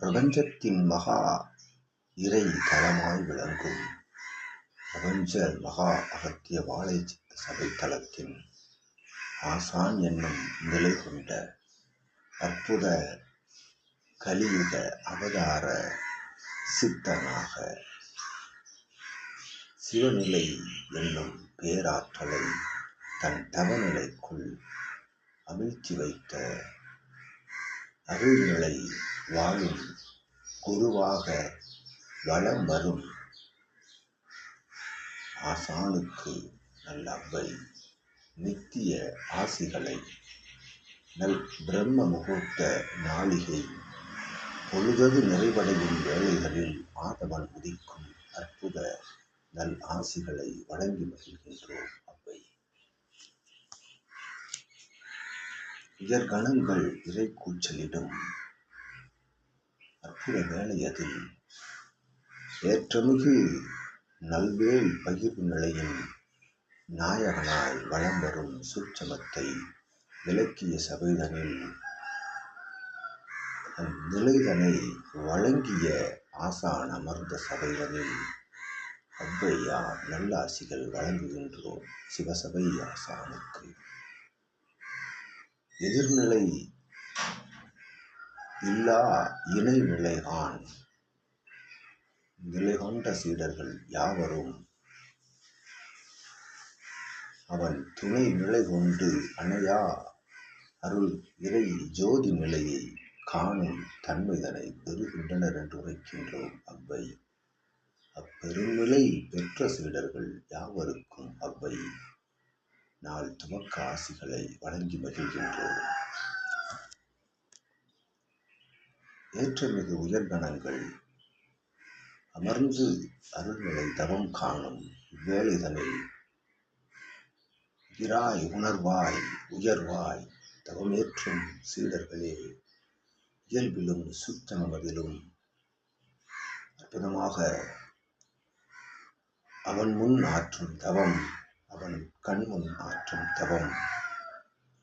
பிரபஞ்சத்தின் மகா இறை தலமாய் விளங்கும். பிரபஞ்ச மகா அகத்திய வாழை சித்த சபை தளத்தின் ஆசான் என்னும் நிலை கொண்ட அற்புத கலியுக அவதார சித்தனாக சிவநிலை என்னும் பேராற்றலை தன் தவநிலைக்குள் அமிழ்த்தி வைத்த அருள்நிலை வாழும் குருவாக வலம் வரும். ஆசானுக்கு நல்ல அவ்வை நித்திய ஆசிகளை நல் பிரம்ம முகூர்த்த நாளிகை பொழுதது நிறைவடையும் வேளைகளில் ஆதவன் உதிக்கும் அற்புத நல் ஆசிகளை வழங்கி மகிழ்கின்றோம் அவ்வை உயர்கணங்கள் இறை கூச்சலிடும் அற்புத வேளையதில் ஏற்றமிகு நல்வேல் பகிர்வு நிலையின் நாயகனாய் வளம் வரும் சூட்சமத்தை விளக்கிய சபைதனில் நிலைதனை வழங்கிய ஆசான் அமர்ந்த சபைதனில் அவ்வையா நல்லாசிகள் வழங்குகின்றோம் சிவசபை ஆசானுக்கு. எதிர்நிலை இல்லா இணைநிலைகான் நிலை கொண்ட சீடர்கள் யாவரும் அவன் துணை நிலை கொண்டு அணையா அருள் இறை ஜோதி நிலையை காணும் தன்மைதனை பெறுகின்றனர் என்று உரைக்கின்றோம். அவ்வை. அப்பெருநிலை பெற்ற சீடர்கள் யாவருக்கும் அவ் நாள் துவக்க ஆசிகளை வழங்கி மகிழ்கின்றோம் ஏற்றமிகு உயர்கணங்கள் அமர்ந்து அருள்நிலை தவம் காணும் இவ்வேளைதனில் இராய் உணர்வாய் உயர்வாய் தவமேற்றும் சீடர்களே இயல்பிலும் சுத்தமதிலும் அற்புதமாக அவன் முன் ஆற்றும் தவம் அவன் கண்முன் ஆற்றும் தவம்.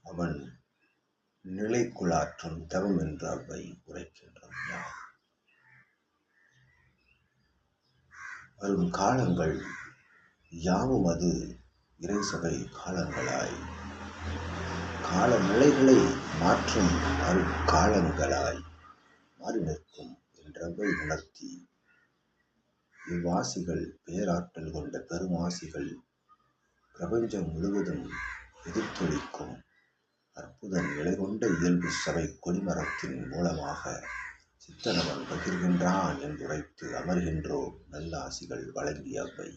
அவன் நிலைக்குள்ளாற்றும் தவம் என்று அவை உரைக்கின்றோம் வரும் காலங்கள் யாவும் அது இறைசபை காலங்களாய். கால நிலைகளை மாற்றும் அருட்காலங்களாய் மாறி நிற்கும் என்றவை உணர்த்தி இவ்வாசிகள் பேராற்றல் கொண்ட பெருமாசிகள் பிரபஞ்சம் முழுவதும் எதிர்த்தொழிக்கும் அற்புத நிலை கொண்ட இயல்பு சபை கொடிமரத்தின் மூலமாக சித்தனவன் பகிர்கின்றான் என்றுரைத்து அமர்கின்றோ நல்லாசிகள் வழங்கிய அவை